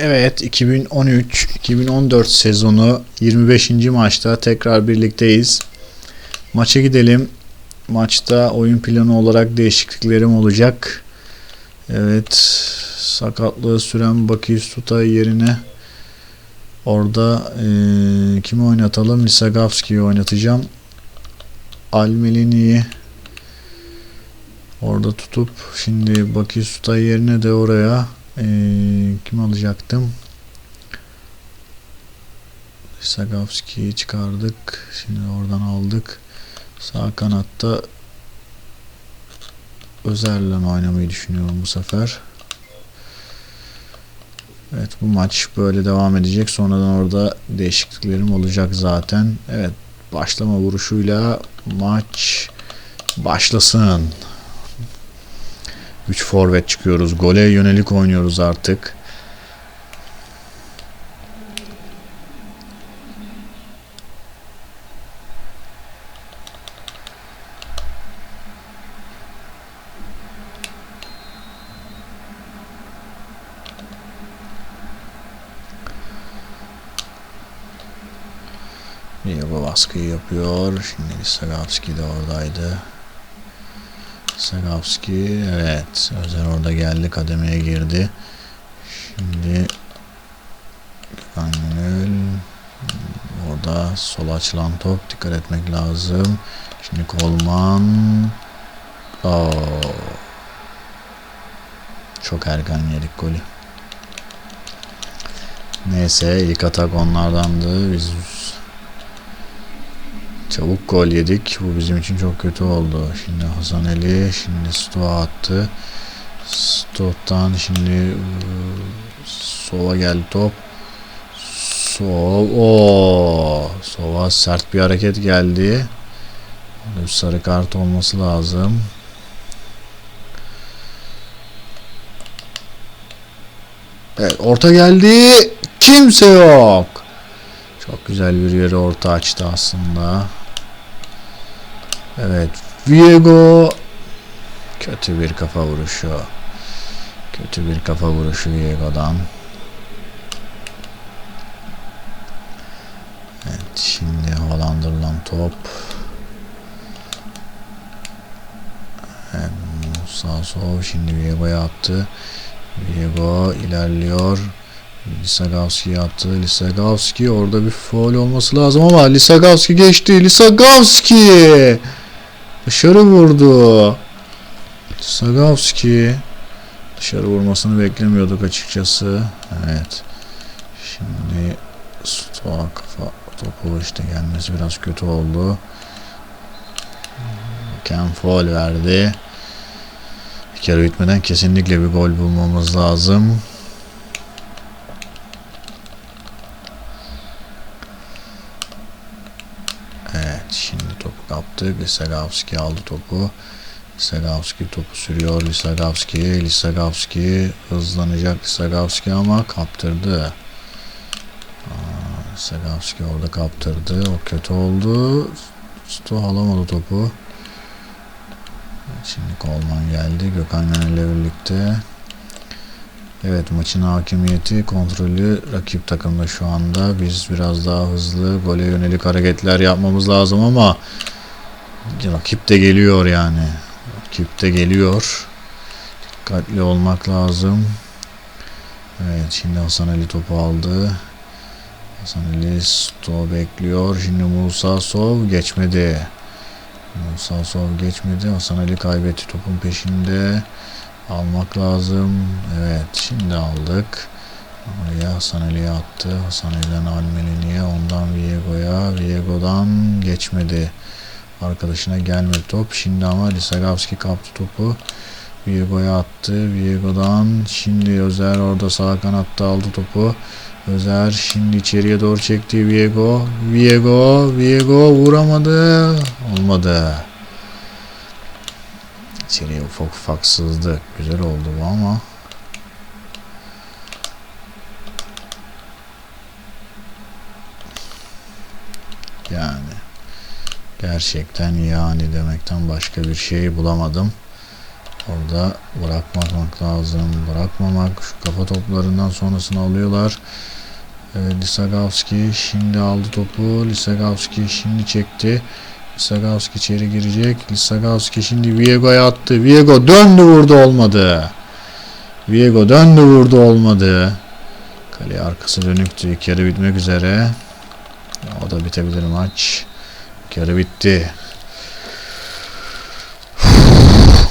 Evet 2013-2014 sezonu 25. maçta tekrar birlikteyiz. Maça gidelim. Maçta oyun planı olarak değişikliklerim olacak. Evet sakatlığı süren Bakis Tutay yerine orada eee kimi oynatalım? Lisagavski'yi oynatacağım. Almelini'yi orada tutup şimdi Bakis Tutay yerine de oraya ee, kim alacaktım? Sagavski'yi çıkardık. Şimdi oradan aldık. Sağ kanatta Özer'le oynamayı düşünüyorum bu sefer. Evet bu maç böyle devam edecek. Sonradan orada değişikliklerim olacak zaten. Evet başlama vuruşuyla maç başlasın. 3 forvet çıkıyoruz. Gole yönelik oynuyoruz artık. Diego baskıyı yapıyor. Şimdi Sagavski de oradaydı. Sagavski evet Özer orada geldi kademeye girdi. Şimdi Gökhan orada sola açılan top dikkat etmek lazım. Şimdi Kolman Oo. Çok erken yedik golü. Neyse ilk atak onlardandı. Biz Çabuk gol yedik. Bu bizim için çok kötü oldu. Şimdi Hasan Ali şimdi Stoğa attı. Stoğ'dan şimdi Sova geldi top. Sov o Sova sert bir hareket geldi. Bir sarı kart olması lazım. Evet orta geldi. Kimse yok. Çok güzel bir yeri orta açtı aslında. Evet. Viego kötü bir kafa vuruşu. Kötü bir kafa vuruşu Viego'dan. Evet şimdi havalandırılan top. Musa Sov şimdi Viego'ya attı. Viego ilerliyor. Lisagavski attı. Lisagavski orada bir foul olması lazım ama Lisagavski geçti. Lisagavski dışarı vurdu. Lisagavski dışarı vurmasını beklemiyorduk açıkçası. Evet. Şimdi Stoğa kafa topu işte gelmesi biraz kötü oldu. Ken foul verdi. Bir kere bitmeden kesinlikle bir gol bulmamız lazım. Evet şimdi kaptık. Lisagavski aldı topu. Lisagavski topu sürüyor. Lisagavski, Lisagavski hızlanacak Lisagavski ama kaptırdı. Lisagavski orada kaptırdı. O kötü oldu. Sto alamadı topu. Şimdi Kolman geldi. Gökhan Gönül'le birlikte. Evet maçın hakimiyeti, kontrolü rakip takımda şu anda. Biz biraz daha hızlı gole yönelik hareketler yapmamız lazım ama rakip de geliyor yani. Rakip de geliyor. Dikkatli olmak lazım. Evet şimdi Hasan Ali topu aldı. Hasan Ali Sto bekliyor. Şimdi Musa Sov geçmedi. Musa Sov geçmedi. Hasan Ali kaybetti topun peşinde. Almak lazım. Evet şimdi aldık. Oraya Hasan Ali'ye attı. Hasan Ali'den Almelini'ye ondan Viego'ya. Viego'dan geçmedi. Arkadaşına gelmedi top. Şimdi ama Lisagavski kaptı topu. Viego'ya attı. Viego'dan şimdi Özer orada sağ kanatta aldı topu. Özer şimdi içeriye doğru çekti Viego. Viego, Viego vuramadı. Olmadı. İçeriye ufak ufak sızdı. Güzel oldu bu ama. Yani. Gerçekten yani demekten başka bir şey bulamadım. Orada bırakmamak lazım. Bırakmamak. Şu kafa toplarından sonrasını alıyorlar. Evet, Lisagavski şimdi aldı topu. Lisagavski şimdi çekti. Lisagavski içeri girecek. Lisagavski şimdi Viego'ya attı. Viego döndü vurdu olmadı. Viego döndü vurdu olmadı. Kale arkası dönüktü. İlk yarı bitmek üzere. O da bitebilir maç. Yarı bitti.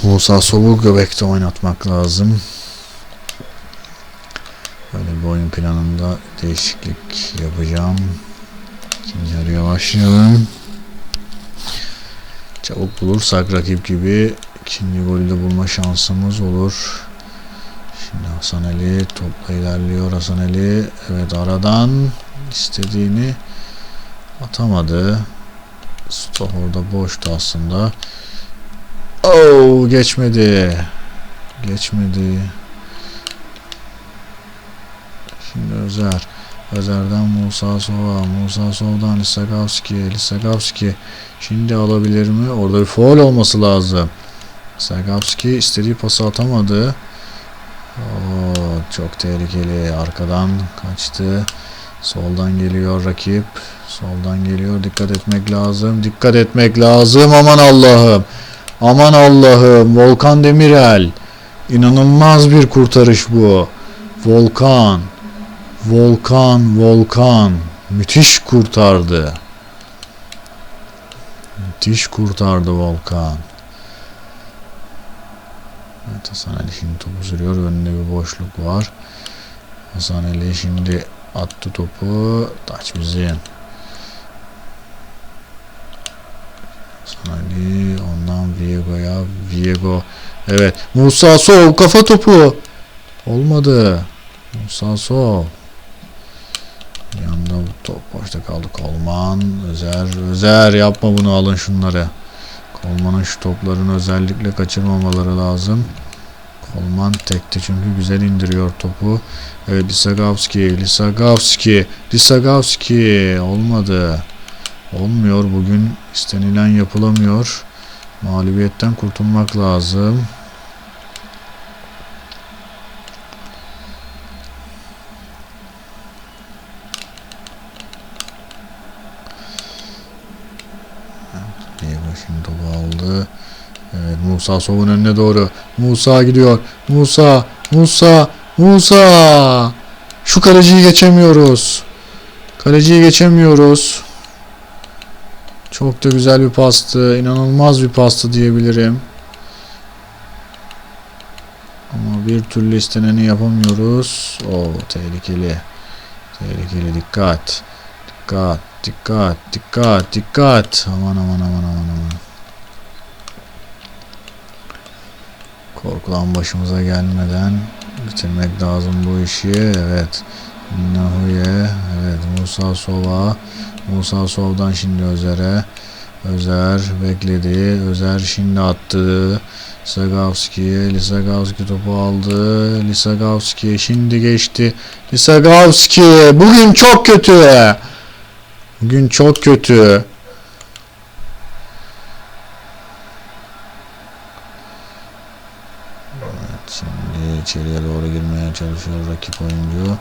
Musa Sov'u göbekte oynatmak lazım. Böyle bir oyun planında değişiklik yapacağım. İkinci yarıya başlayalım. Çabuk bulursak rakip gibi ikinci golü de bulma şansımız olur. Şimdi Hasan Ali topla ilerliyor. Hasan Ali evet aradan istediğini atamadı. Stop orada boştu aslında. Oh geçmedi. Geçmedi. Şimdi Özer. Özer'den Musa Sova. Musa Sova'dan Lisagavski. Lisagavski. Şimdi alabilir mi? Orada bir foul olması lazım. Lisagavski istediği pası atamadı. Oo, çok tehlikeli. Arkadan kaçtı. Soldan geliyor rakip. Soldan geliyor. Dikkat etmek lazım. Dikkat etmek lazım. Aman Allah'ım. Aman Allah'ım. Volkan Demirel. İnanılmaz bir kurtarış bu. Volkan. Volkan, Volkan. Müthiş kurtardı. Müthiş kurtardı Volkan. Evet Hasan Ali şimdi topu sürüyor. Önünde bir boşluk var. Hasan Ali şimdi attı topu. Taç. Hasan Ali ondan Viego'ya. Viego. Evet. Musa Sov kafa topu. Olmadı. Musa Sov. Bir anda top boşta kaldı. Kolman. Özer. Özer yapma bunu alın şunları. Kolman'ın şu toplarını özellikle kaçırmamaları lazım. Kolman tekti çünkü güzel indiriyor topu. Evet Lisagavski, Lisagavski, Lisagavski olmadı. Olmuyor bugün istenilen yapılamıyor. Mağlubiyetten kurtulmak lazım. Diego şimdi topu aldı. Evet Musa Sov'un önüne doğru. Musa gidiyor. Musa, Musa, Musa. Şu kaleciyi geçemiyoruz. Kaleciyi geçemiyoruz. Çok da güzel bir pastı. İnanılmaz bir pastı diyebilirim. Ama bir türlü isteneni yapamıyoruz. O tehlikeli. Tehlikeli dikkat. Dikkat, dikkat, dikkat, dikkat. Aman aman aman aman aman. Korkulan başımıza gelmeden bitirmek lazım bu işi. Evet. Nahuye. Evet. Musa Sova. Musa Sov'dan şimdi Özer'e. Özer bekledi. Özer şimdi attı. Lisagavski. Lisagavski topu aldı. Lisagavski şimdi geçti. Lisagavski. Bugün çok kötü. Bugün çok kötü. Evet, şimdi içeriye doğru girmeye çalışıyor rakip oyuncu.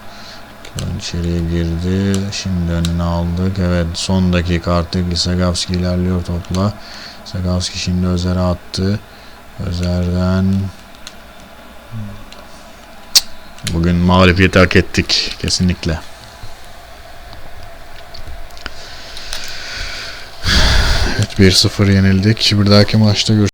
Rakip içeriye girdi. Şimdi önüne aldık. Evet son dakika artık Lisagavski ilerliyor topla. Lisagavski şimdi Özer'e attı. Özer'den Bugün mağlubiyeti hak ettik kesinlikle. Evet 1-0 yenildik. Bir dahaki maçta görüşürüz.